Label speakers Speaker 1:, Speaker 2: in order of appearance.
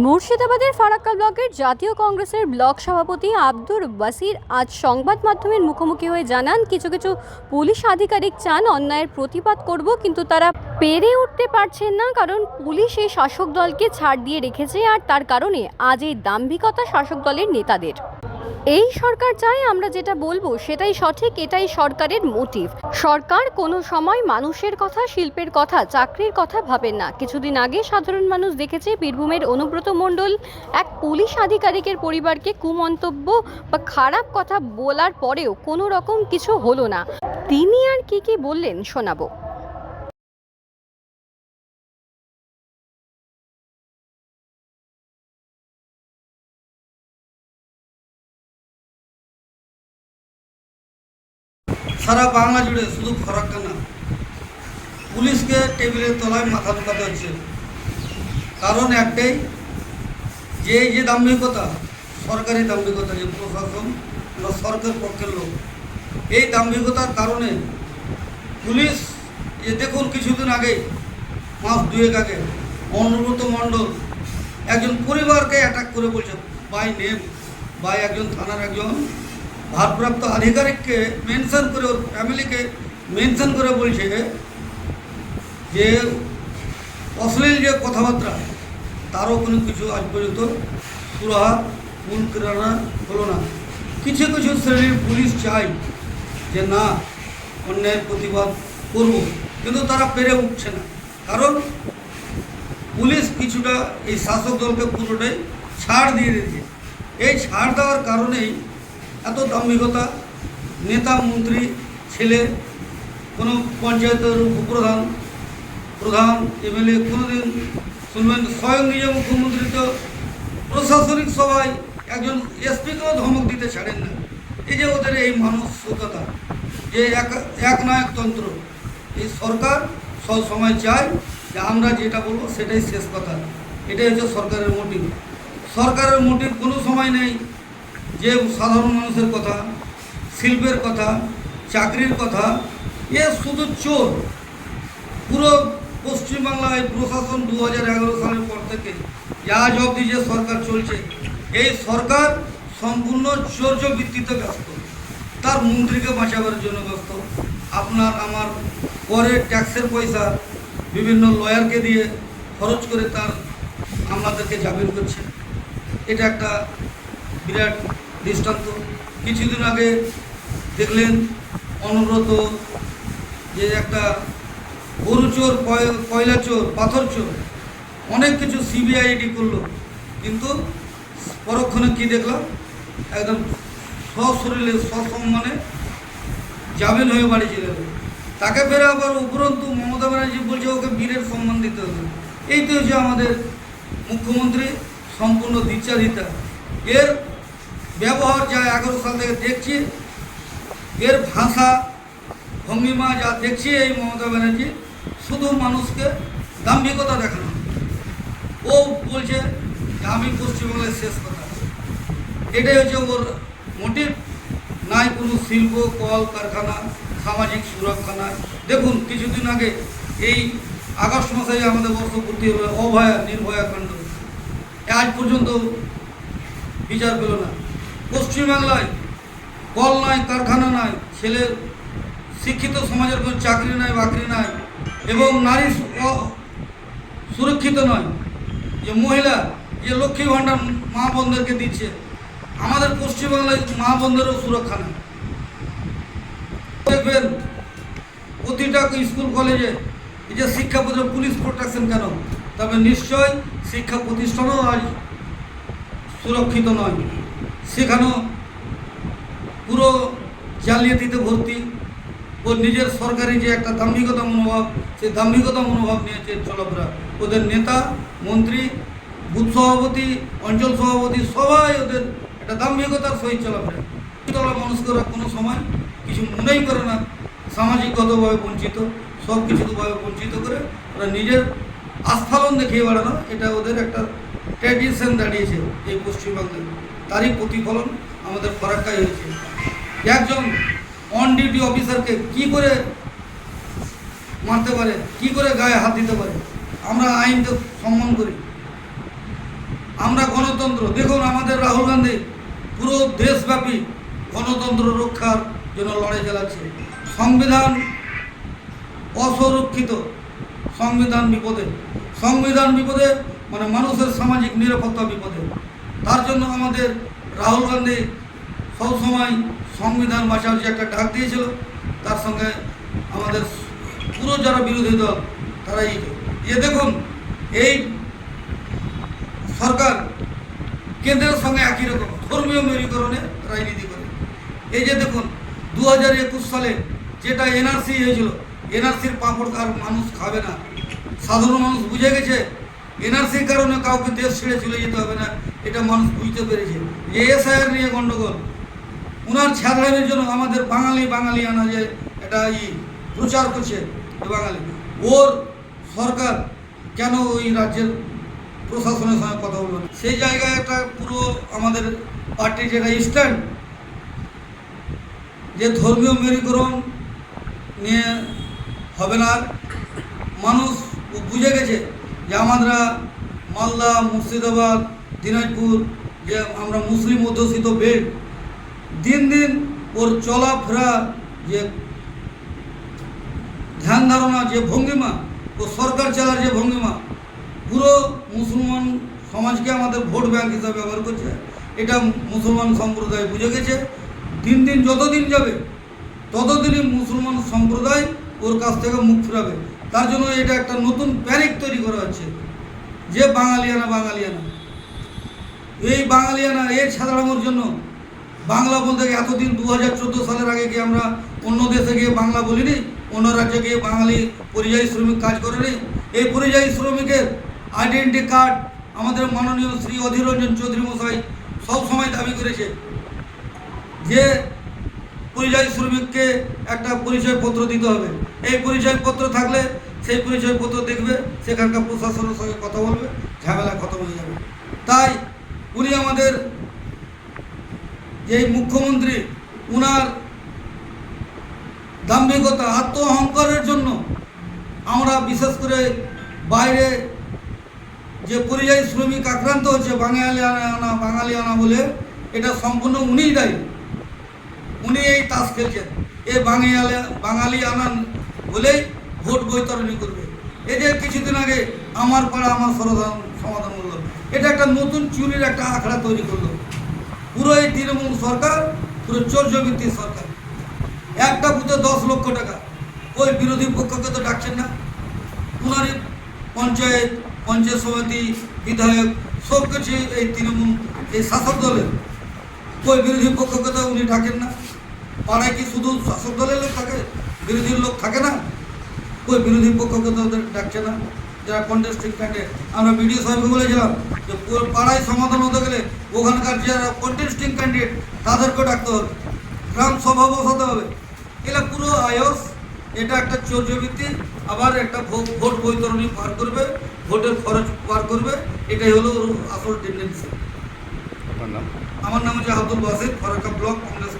Speaker 1: মুর্শিদাবাদের ফারাক্কা ব্লকের জাতীয় কংগ্রেসের ব্লক সভাপতি আব্দুর বাসির আজ সংবাদ মাধ্যমের মুখোমুখি হয়ে জানান, কিছু কিছু পুলিশ আধিকারিক চান অন্যায়ের প্রতিবাদ করব, কিন্তু তারা পেরে উঠতে পারছেন না, কারণ পুলিশ এই শাসক দলকে ছাড় দিয়ে রেখেছে আর তার কারণে আজ এই দাম্ভিকতা শাসক দলের নেতাদের। এই সরকার চায় আমরা যেটা বলব সেটাই সঠিক, এটাই সরকারের মোটিভ সরকার কোনো সময় মানুষের কথা, শিল্পের কথা, চাকরির কথা ভাবেন না। কিছুদিন আগে সাধারণ মানুষ দেখেছে বীরভূমের অনুব্রত মণ্ডল এক পুলিশ আধিকারিকের পরিবারকে কুমন্তব্য বা খারাপ কথা বলার পরেও কোনো রকম কিছু হলো না। তিনি আর কি কি বললেন শোনাবো।
Speaker 2: সারা বাংলা জুড়ে শুধু ফরাক্কা না পুলিশকে টেবিলের তলায় মাথা ঢুকাতে হচ্ছে। কারণ একটাই, যে যে দাম্ভিকতা, সরকারি দাম্ভিকতা, যে প্রশাসন বা সরকার পক্ষের লোক, এই দাম্ভিকতার কারণে পুলিশ, এ দেখুন কিছুদিন আগে, মাস দুয়েক আগে, অনুব্রত মণ্ডল একজন পরিবারকে অ্যাটাক করে বলছে বাই নেম বাই একজন থানার একজন ভারপ্রাপ্ত আধিকারিককে মেনশন করে ওর ফ্যামিলিকে মেনশন করে বলছে যে অশ্লীল যে কথাবার্তা, তারও কোনো কিছু আজ পর্যন্ত সুরাহা মূল কিরানা হলো না। কিছু কিছু শ্রেণির পুলিশ চাই যে না, অন্যায়ের প্রতিবাদ করব, কিন্তু তারা পেরে উঠছে না। কারণ পুলিশ কিছুটা এই শাসক দলকে পুরোটাই ছাড় দিয়ে দিয়েছে। এই ছাড় দেওয়ার কারণেই এত দাম্ভিকতা, নেতা, মন্ত্রী, ছেলে, কোনো পঞ্চায়েতের উপপ্রধান, প্রধান, এমএলএ কোনোদিন শুনবেন স্বয়ং নিজে মুখ্যমন্ত্রী তো প্রশাসনিক সভায় একজন এসপিকেও ধমক দিতে ছাড়েন না। এই যে ওদের এই মানসিকতা, যে এক একনায়কতন্ত্র এই সরকার সব সময় চায় যে আমরা যেটা বলব সেটাই শেষ কথা। এটাই হচ্ছে সরকারের মোটিভ সরকারের মোটিভ কোনো সময় নেই যে সাধারণ মানুষের কথা, শিল্পের কথা, চাকরির কথা, এ শুধু চোর। পুরো পশ্চিমবাংলায় প্রশাসন দু হাজার এগারো সালের পর থেকে যে অবধি যে সরকার চলছে, এই সরকার সম্পূর্ণ চৌর্য ভিত্তিতে ব্যস্ত। তার মন্ত্রীকে বাঁচাবার জন্য ব্যস্ত। আপনার, আমার পরে ট্যাক্সের পয়সা বিভিন্ন লয়ারকে দিয়ে খরচ করে তার আমাদেরকে জামিন করছে এটা একটা বিরাট দৃষ্টান্ত। কিছুদিন আগে দেখলেন অনুব্রত যে একটা গরু চোর কয়- কয়লা চোর, পাথর চোর, অনেক কিছু সিবিআইডি করল। কিন্তু পরক্ষণে কি দেখলাম? একদম সশরীরে সসম্মানে জামিন হয়ে বাড়ি চলে তাকে ফেরে আবার উপরন্তু মমতা ব্যানার্জি বলছে, ওকে বীরের সম্মান দিতে হবে। এই তো হচ্ছে আমাদের মুখ্যমন্ত্রী সম্পূর্ণ দ্বিচারিতা এর ব্যবহার যা এগারো সাল থেকে দেখছি, এর ভাষা ভঙ্গিমা যা দেখছি এই মমতা ব্যানার্জি, শুধু মানুষকে দাম্ভিকতা দেখানো। ও বলছে যে আমি পশ্চিমবঙ্গের শেষ কথা। এটাই হচ্ছে ওর মোটিভ নাই কোনো শিল্প, কল, কারখানা, সামাজিক সুরক্ষা নাই দেখুন, কিছুদিন আগে এই আগস্ট মাসে আমাদের বর্ষপূর্তি হবে অভয়া, নির্ভয়া কাণ্ড। আজ পর্যন্ত বিচার পেল না। পশ্চিমবাংলায় কল নাই, কারখানা নাই, ছেলে শিক্ষিত সমাজের কোনো চাকরি নাই, বাকরি নাই, এবং নারী সুরক্ষিত নয়, যে মহিলা, যে লক্ষ্মী ভাণ্ডার মা বোনদেরকে দিচ্ছে, আমাদের পশ্চিমবাংলায় মা বোনদেরও সুরক্ষা নেই। দেখবেন, প্রতিটা স্কুল, কলেজে এই যে শিক্ষা প্রতিষ্ঠান, পুলিশ প্রোটেকশন কেন? তবে নিশ্চয় শিক্ষা প্রতিষ্ঠানও আজ সুরক্ষিত নয়। সেখানেও পুরো জালিয়াতিতে ভর্তি ওর নিজের সরকারি যে একটা দাম্ভিকতা মনোভাব, সেই দাম্ভিকতা মনোভাব নিয়েছে চলাফেরা। ওদের নেতা, মন্ত্রী, বুথ সভাপতি, অঞ্চল সভাপতি, সবাই ওদের একটা দাম্ভিকতার সহিত চলাফেরা। তলা মানুষকে ওরা কোনো সময় কিছু মনেই করে না, সামাজিকগতভাবে বঞ্চিত সব কিছুভাবে বঞ্চিত করে ওরা নিজের আস্থালন দেখিয়ে বেড়ানো, এটা ওদের একটা ট্র্যাডিশন দাঁড়িয়েছে এই পশ্চিমবাংলায় তারই প্রতিফলন আমাদের ফরাক্কায় হয়েছে। একজন অন ডিউটি অফিসারকে কি করে মারতে পারে, কি করে গায়ে হাত দিতে পারে, আমরা আইনকে সম্মান করি। আমরা গণতন্ত্র, দেখুন আমাদের রাহুল গান্ধী, পুরো দেশব্যাপী গণতন্ত্র রক্ষার জন্য লড়াই চালাচ্ছে। সংবিধান অসুরক্ষিত সংবিধান বিপদে। সংবিধান বিপদে মানে মানুষের সামাজিক নিরাপত্তা বিপদে। তার জন্য আমাদের রাহুল গান্ধী সবসময় সংবিধান বাঁচার যে একটা ডাক দিয়েছিল, তার সঙ্গে আমাদের পুরো যারা বিরোধী দল তারা এই দেখুন, এই সরকার কেন্দ্রের সঙ্গে একই রকম, ধর্মীয় মেরুকরণে রাজনীতি করে। এই যে দেখুন দু হাজার একুশ সালে যেটা এনআরসি হয়েছিল, এনআরসির পাঁপড় আর মানুষ খাবে না। সাধারণ মানুষ বুঝে গেছে এনআরসির কারণে কাউকে দেশ ছেড়ে চলে যেতে হবে না, এটা মানুষ বুঝতে পেরেছে। যে এসআইআর নিয়ে গণ্ডগোল ওনার ছাত্রামের জন্য আমাদের বাঙালি বাঙালি আনা যে এটা ই প্রচার করছে বাঙালি, ওর সরকার কেন ওই রাজ্যের প্রশাসনের সঙ্গে কথা বলবে সেই জায়গায় একটা পুরো আমাদের পার্টির যেটা স্ট্যান্ড, যে ধর্মীয় মেরুকরণ নিয়ে হবে না। মানুষ বুঝে গেছে যে আমরা মালদা, মুর্শিদাবাদ, দিনাজপুর, যে আমরা মুসলিম অধ্যুষিত বেড, দিন দিন ওর চলাফেরা যে ধ্যান ধারণা যে ভঙ্গিমা, ও সরকার চালার যে ভঙ্গিমা, পুরো মুসলমান সমাজকে আমাদের ভোট ব্যাংক হিসাবে ব্যবহার করছে। এটা মুসলমান সম্প্রদায় বুঝে গেছে। দিন দিন যতদিন যাবে, ততদিনই মুসলমান সম্প্রদায় ওর কাছ থেকে মুখ ফিরাবে। তার জন্য এটা একটা নতুন প্যারিক তৈরি করা হচ্ছে। যে বাঙালিয়ানা বাঙালিয়ানা। এই বাঙালিয়ানা, এর সাধারণের জন্য বাংলা বলতে গিয়ে এতদিন দু হাজার চোদ্দ সালের আগে গিয়ে আমরা অন্য দেশে গিয়ে বাংলা বলিনি, অন্য রাজ্যে গিয়ে বাঙালি পরিযায়ী শ্রমিক কাজ করেনি। এই পরিযায়ী শ্রমিকের আইডেন্টি কার্ড আমাদের মাননীয় শ্রী অধীর রঞ্জন চৌধুরী মশাই সবসময় দাবি করেছে যে পরিযায়ী শ্রমিককে একটা পরিচয়পত্র দিতে হবে। এই পরিচয়পত্র থাকলে সেই পরিচয়পত্র দেখবে, সেখানকার প্রশাসনের সঙ্গে কথা বলবে ঝামেলা খতম হয়ে যাবে। তাই উনি আমাদের এই মুখ্যমন্ত্রী, উনার দাম্ভিকতা আত্ম অহংকারের জন্য আমরা বিশেষ করে বাইরে যে পরিযায়ী শ্রমিক আক্রান্ত হচ্ছে বাঙালি আনা বাঙালি আনা বলে, এটা সম্পূর্ণ উনিই দায়ী। উনি এই তাস খেলছেন। এ বাঙালি বাঙালি আনান বলেই ভোট বৈতরণী করবে। এই যে কিছুদিন আগে আমার পাড়া আমার সমাধান সমাধান করল এটা একটা নতুন চুরির একটা আখড়া তৈরি করল। পুরো এই তৃণমূল সরকার, পুরো চর্যবৃত্তির সরকার। একটা বুথে দশ লক্ষ টাকা। ওই বিরোধী পক্ষকে তো ডাকছেন না। উনারই পঞ্চায়েত পঞ্চায়েত সমিতি, বিধায়ক সব কিছু এই তৃণমূল, এই শাসক দলের। ওই বিরোধী পক্ষকে তো উনি ডাকেন না? পাড়ায় কি শুধু শাসক দলের লোক থাকে? বিরোধীর লোক থাকে না? ওই বিরোধী পক্ষকে তো ওদের ডাকছে না? যারা কন্টেস্টিং ক্যান্ডিডেট আমরা বিডিও সাহেবকে বলেছিলাম যে পাড়ায় সমাধান হতে গেলে ওখানকার যারা কন্টেস্টিং ক্যান্ডিডেট তাদেরকে ডাকতে হবে। গ্রাম সভা বসাতে হবে। এগুলো পুরো আয়স এটা একটা চৌর্যবৃত্তি আবার একটা ভোট বৈতরণী পার করবে, ভোটের খরচ পার করবে, এটাই হলো আসল টেন্ডেন্সি আমার নাম হচ্ছে আব্দুল বাসিদ ফরাক্কা ব্লক কংগ্রেস